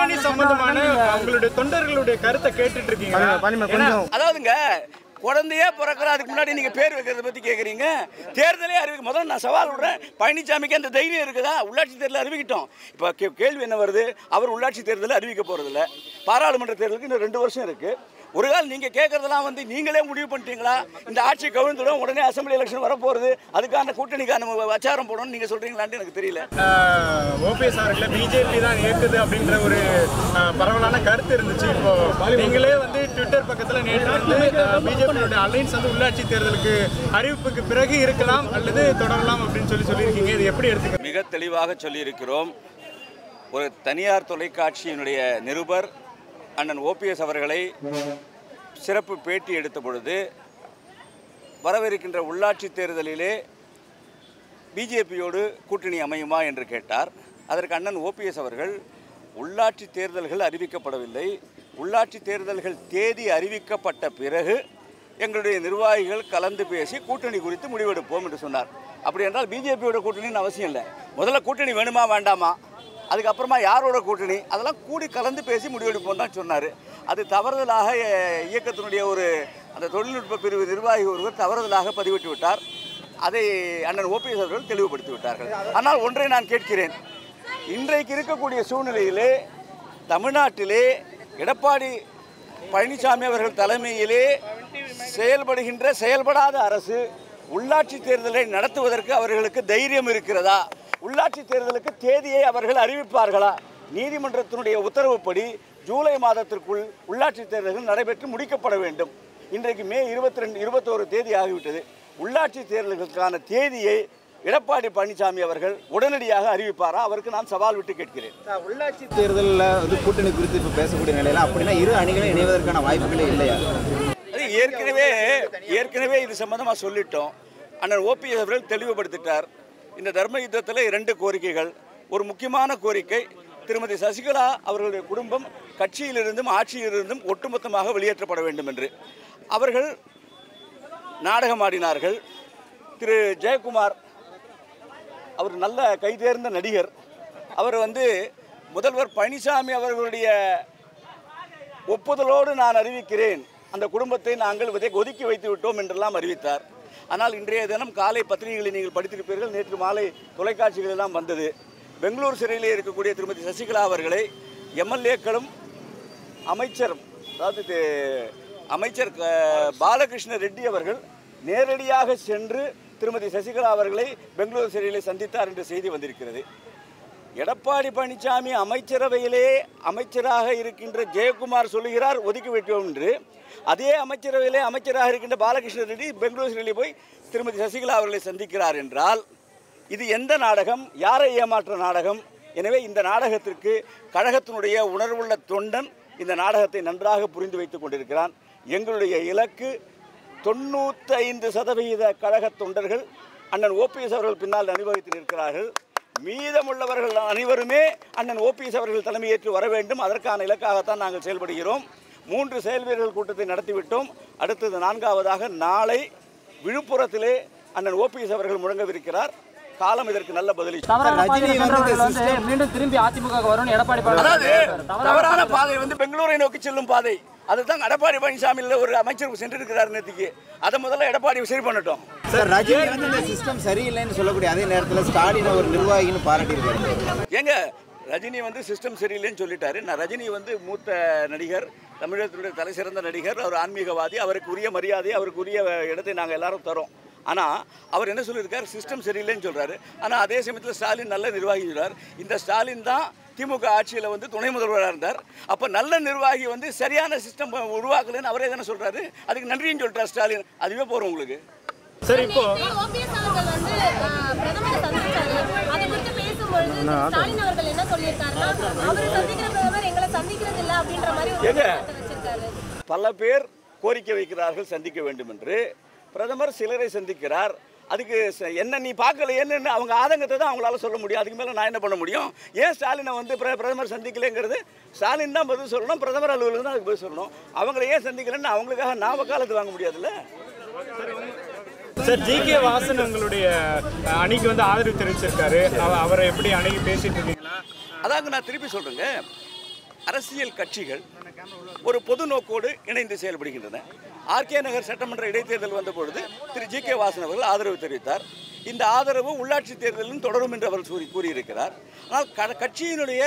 கூட்டணி சம்பந்தமான உங்களுடைய தொண்டர்களுடைய கருத்தை கேட்டுட்டு இருக்கீங்க அதாவதுங்க குழந்தையே பிறக்கிற அதுக்கு முன்னாடி நீங்க பேர் வைக்கிறத பத்தி கேக்குறீங்க. தேர்தலே அறிவிக்க முதல்ல நான் சவால் விடுறேன். பழனிசாமிக்கு அந்த தைரியம் இருக்குதா? உள்ளாட்சி தேர்தல் அறிவிக்கிட்டோம். இப்போ கேள்வி என்ன வருது? அவர் உள்ளாட்சி தேர்தலில் அறிவிக்க போறதில்ல. பாராளுமன்ற தேர்தலுக்கு இன்னும் ரெண்டு வருஷம் இருக்கு. ஒரு கால் நீங்க கேட்கறதெல்லாம் வந்து நீங்களே முடிவு பண்ணிட்டீங்களா? இந்த ஆட்சி கவிழ்ந்துடும் உடனே அசம்பிளி எலெக்ஷன் வரப்போகுது. அதுக்கான கூட்டணிக்கான அச்சாரம் போடணும்னு நீங்க சொல்றீங்களான்னு எனக்கு தெரியல. ஓபிஎஸ் அவர்களை பிஜேபி தான் இயக்குது அப்படின்ற ஒரு பரவலான கருத்து இருந்துச்சு. இப்போ நீங்களே வந்து ட்விட்டர் பக்கத்துல நேற்று வந்து பிஜேபியோட அலைன்ஸ் வந்து உள்ளாட்சி தேர்தலுக்கு அறிவிப்புக்கு பிறகு இருக்கலாம் அல்லது தொடரலாம் அப்படின்னு சொல்லி சொல்லியிருக்கீங்க. இது எப்படி எடுத்துக்க மிக தெளிவாக சொல்லியிருக்கிறோம். ஒரு தனியார் தொலைக்காட்சியினுடைய நிருபர் அண்ணன் ஓபிஎஸ் அவர்களை சிறப்பு பேட்டி எடுத்த பொழுது வரவிருக்கின்ற உள்ளாட்சி தேர்தலிலே பிஜேபியோடு கூட்டணி அமையுமா என்று கேட்டார். அதற்கு அண்ணன் ஓபிஎஸ் அவர்கள் உள்ளாட்சி தேர்தல்கள் அறிவிக்கப்படவில்லை. உள்ளாட்சி தேர்தல்கள் தேதி அறிவிக்கப்பட்ட பிறகு எங்களுடைய நிர்வாகிகள் கலந்து பேசி கூட்டணி குறித்து முடிவெடுப்போம் என்று சொன்னார். அப்படி என்றால் பிஜேபியோட கூட்டணின்னு அவசியம் இல்லை. முதல்ல கூட்டணி வேணுமா வேண்டாமா? அதுக்கப்புறமா யாரோட கூட்டணி? அதெல்லாம் கூடி கலந்து பேசி முடிவெடுப்போம் தான் சொன்னார். அது தவறுதலாக இயக்கத்தினுடைய ஒரு அந்த தொழில்நுட்ப பிரிவு நிர்வாகி ஒருவர் தவறுதலாக பதிவிட்டு விட்டார். அதை அண்ணன் ஓபிஎஸ் அவர்கள் தெளிவுபடுத்தி விட்டார்கள். ஆனால் ஒன்றை நான் கேட்கிறேன். இன்றைக்கு இருக்கக்கூடிய சூழ்நிலையிலே தமிழ்நாட்டிலே எடப்பாடி பழனிசாமி அவர்கள் தலைமையிலே செயல்படுகின்ற செயல்படாத அரசு உள்ளாட்சி தேர்தலை நடத்துவதற்கு அவர்களுக்கு தைரியம் இருக்கிறதா? உள்ளாட்சி தேர்தலுக்கு தேதியை அவர்கள் அறிவிப்பார்களா? நீதிமன்றத்தினுடைய உத்தரவுப்படி ஜூலை மாதத்திற்குள் உள்ளாட்சி தேர்தல்கள் நடைபெற்று முடிக்கப்பட வேண்டும். இன்றைக்கு மே இருபத்தி ரெண்டு இருபத்தோரு தேதி ஆகிவிட்டது. உள்ளாட்சி தேர்தல்களுக்கான தேதியை எடப்பாடி பழனிசாமி அவர்கள் உடனடியாக அறிவிப்பாரா? அவருக்கு நான் சவால் விட்டு கேட்கிறேன். உள்ளாட்சி தேர்தலில் வந்து கூட்டணி குறித்து இப்போ பேசக்கூடிய நிலையில அப்படின்னா இரு அணிகளும் இணைவதற்கான வாய்ப்புகளே இல்லையா? அது ஏற்கனவே ஏற்கனவே இது சம்பந்தமாக சொல்லிட்டோம். அண்ணன் ஓபிஎஸ் அவர்கள் தெளிவுபடுத்திட்டார். இந்த தர்ம யுத்தத்தில் இரண்டு கோரிக்கைகள். ஒரு முக்கியமான கோரிக்கை திருமதி சசிகலா அவர்களுடைய குடும்பம் கட்சியிலிருந்தும் ஆட்சியிலிருந்தும் ஒட்டுமொத்தமாக வெளியேற்றப்பட வேண்டும் என்று. அவர்கள் நாடகமாடினார்கள். திரு. ஜெயக்குமார் அவர் நல்ல கைதேர்ந்த நடிகர். அவர் வந்து முதல்வர் பழனிசாமி அவர்களுடைய ஒப்புதலோடு நான் அறிவிக்கிறேன். அந்த குடும்பத்தை நாங்கள் இதை ஒதுக்கி வைத்து விட்டோம் என்றெல்லாம் அறிவித்தார். ஆனால் இன்றைய தினம் காலை பத்திரிகைகளை நீங்கள் படித்திருப்பீர்கள். நேற்று மாலை தொலைக்காட்சிகள் எல்லாம் வந்தது. பெங்களூர் சிறையிலே இருக்கக்கூடிய திருமதி சசிகலா அவர்களை எம்எல்ஏக்களும் அமைச்சரும் அதாவது அமைச்சர் பாலகிருஷ்ண ரெட்டி அவர்கள் நேரடியாக சென்று திருமதி சசிகலா அவர்களை பெங்களூர் சிறையிலே சந்தித்தார் என்ற செய்தி வந்திருக்கிறது. எடப்பாடி பழனிசாமி அமைச்சரவையிலே அமைச்சராக இருக்கின்ற ஜெயக்குமார் சொல்லுகிறார் ஒதுக்கி வைக்கும் என்று. அதே அமைச்சரவையிலே அமைச்சராக இருக்கின்ற பாலகிருஷ்ண ரெட்டி பெங்களூர் ரெட்டி போய் திருமதி சசிகலா அவர்களை சந்திக்கிறார் என்றால் இது எந்த நாடகம் யாரை ஏமாற்ற நாடகம்? எனவே இந்த நாடகத்திற்கு கழகத்தினுடைய உணர்வுள்ள தொண்டன் இந்த நாடகத்தை நன்றாக புரிந்து வைத்துக் கொண்டிருக்கிறான். எங்களுடைய இலக்கு தொண்ணூற்றி ஐந்து சதவிகித கழக தொண்டர்கள் அண்ணன் ஓபிஎஸ் அவர்கள் பின்னால் அனுபவித்து நிற்கிறார்கள். மீதமுள்ளவர்கள் அனைவருமே அண்ணன் ஓபிஎஸ் அவர்கள் தலைமையேற்று வர வேண்டும். அதற்கான இலக்காகத்தான் நாங்கள் செயல்படுகிறோம். மூன்று செயல் வீரர்கள் கூட்டத்தை நடத்திவிட்டோம். அடுத்தது நான்காவதாக நாளை விழுப்புரத்திலே அண்ணன் ஓபிஎஸ் அவர்கள் முழங்கவிருக்கிறார். காலம் இதற்கு நல்ல வந்து மீண்டும் திரும்பி அதிமுக வரும்னு எடப்பாடி தவறான பாதை வந்து பெங்களூரை நோக்கி செல்லும் பாதை. அதுதான் எடப்பாடி பழனிசாமியில் ஒரு அமைச்சர் சென்றிருக்கிறார் நேற்றுக்கு அதை முதல்ல எடப்பாடி சரி பண்ணட்டும். சார் ரஜினி வந்து இந்த சிஸ்டம் சரியில்லைன்னு சொல்லக்கூடிய அதே நேரத்தில் ஸ்டாலினை ஒரு நிர்வாகின்னு பாராட்டியிருக்காரு. ஏங்க ரஜினி வந்து சிஸ்டம் சரியில்லைன்னு சொல்லிட்டாரு. நான் ரஜினி வந்து மூத்த நடிகர் தமிழகத்தினுடைய தலை சிறந்த நடிகர் அவர் ஆன்மீகவாதி அவருக்கு உரிய மரியாதை அவருக்கு உரிய இடத்தை நாங்கள் எல்லாரும் தரோம். ஆனால் அவர் என்ன சொல்லியிருக்கார்? சிஸ்டம் சரியில்லைன்னு சொல்கிறாரு ஆனால் அதே சமயத்தில் ஸ்டாலின் நல்ல நிர்வாகி சொல்றார். இந்த ஸ்டாலின் தான் திமுக ஆட்சியில் வந்து துணை முதல்வராக இருந்தார். அப்போ நல்ல நிர்வாகி வந்து சரியான சிஸ்டம் உருவாக்கலைன்னு அவரே தானே சொல்கிறாரு அதுக்கு நன்றின்னு சொல்லிட்டார் ஸ்டாலின். அதுவே போகிறோம் உங்களுக்கு. சரி இப்போ ஓபிஎஸ் அவர்கள் வந்து ஆஹ், பிரதமரை சந்திச்சாரு. அதை குறித்து பேசும்பொழுது ஸ்டாலின் அவர்கள் என்ன சொல்லியிருக்காருன்னா அவர் சந்திக்கிற பிரதமர் எங்களை சந்திக்கிறது இல்ல அப்படின்ற மாதிரி ஒரு ஏங்க? குற்றச்சாட்டை வச்சிருக்காரு. பல பேர் கோரிக்கை வைக்கிறார்கள் சந்திக்க வேண்டும் என்று பிரதமர் சிலரை சந்திக்கிறார். அதுக்கு என்ன நீ பார்க்கலையேன்னு அவங்க ஆதங்கத்தை தான் அவங்களால சொல்ல முடியும். அதுக்கு மேலே நான் என்ன பண்ண முடியும்? ஏன் ஸ்டாலினை வந்து பிர- பிரதமர் சந்திக்கலைங்கிறது? ஸ்டாலின் தான் பதில் சொல்லணும் பிரதமர் அலுவலகம் தான் அதுக்கு பதில் சொல்லணும். அவங்கள ஏன் சந்திக்கலைன்னு அவங்களுக்காக நான் வக்காலத்து வாங்க முடியாதுல்ல? Sir G. கே. வாசன் உங்களுடைய அணிக்கு வந்து ஆதரவு தெரிவிச்சிருக்காரு. அவ- அவரை எப்படி அணுகி பேசிட்டு இருக்கீங்களா? அதாங்க நான் திருப்பி சொல்கிறேங்க அரசியல் கட்சிகள் ஒரு பொது நோக்கோடு இணைந்து செயல்படுகின்றன. ஆர்கே நகர் சட்டமன்ற இடைத்தேர்தல் வந்த பொழுது திரு ஜி கே வாசன் அவர்கள் ஆதரவு தெரிவித்தார். இந்த ஆதரவு உள்ளாட்சி தேர்தலிலும் தொடரும் என்று அவர் கூறி கூறியிருக்கிறார். ஆனால் கட்சியினுடைய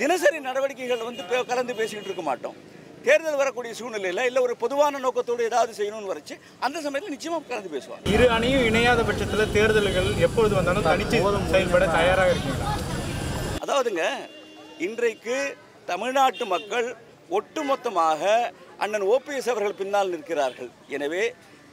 தினசரி நடவடிக்கைகள் வந்து கலந்து பேசிக்கிட்டு இருக்க மாட்டோம். தேர்தல் வரக்கூடிய சூழ்நிலையில் இல்லை ஒரு பொதுவான நோக்கத்தோடு ஏதாவது செய்யணும்னு வரைச்சு அந்த சமயத்தில் நிச்சயமாக கலந்து பேசுவாங்க. இரு அணியும் இணையாத பட்சத்தில் தேர்தல்கள் எப்பொழுது வந்தாலும் தனிச்சு செயல்பட தயாராக இருக்கீங்களா அதாவதுங்க இன்றைக்கு தமிழ்நாட்டு மக்கள் ஒட்டுமொத்தமாக அண்ணன் ஓபிஎஸ் அவர்கள் பின்னால் நிற்கிறார்கள். எனவே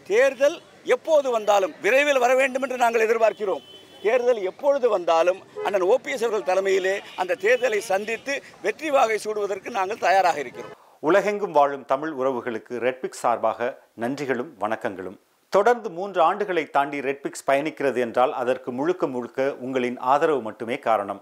தேர்தல் எப்போது வந்தாலும் விரைவில் வர வேண்டும் என்று நாங்கள் எதிர்பார்க்கிறோம். தேர்தல் எப்பொழுது வந்தாலும் அண்ணன் ஓபிஎஸ் அவர்கள் தலைமையிலே அந்த தேர்தலை சந்தித்து வெற்றி வாகை சூடுவதற்கு நாங்கள் தயாராக இருக்கிறோம். உலகெங்கும் வாழும் தமிழ் உறவுகளுக்கு ரெட்பிக்ஸ் சார்பாக நன்றிகளும் வணக்கங்களும். தொடர்ந்து மூன்று ஆண்டுகளை தாண்டி ரெட்பிக்ஸ் பயணிக்கிறது என்றால் அதற்கு முழுக்க முழுக்க உங்களின் ஆதரவு மட்டுமே காரணம்.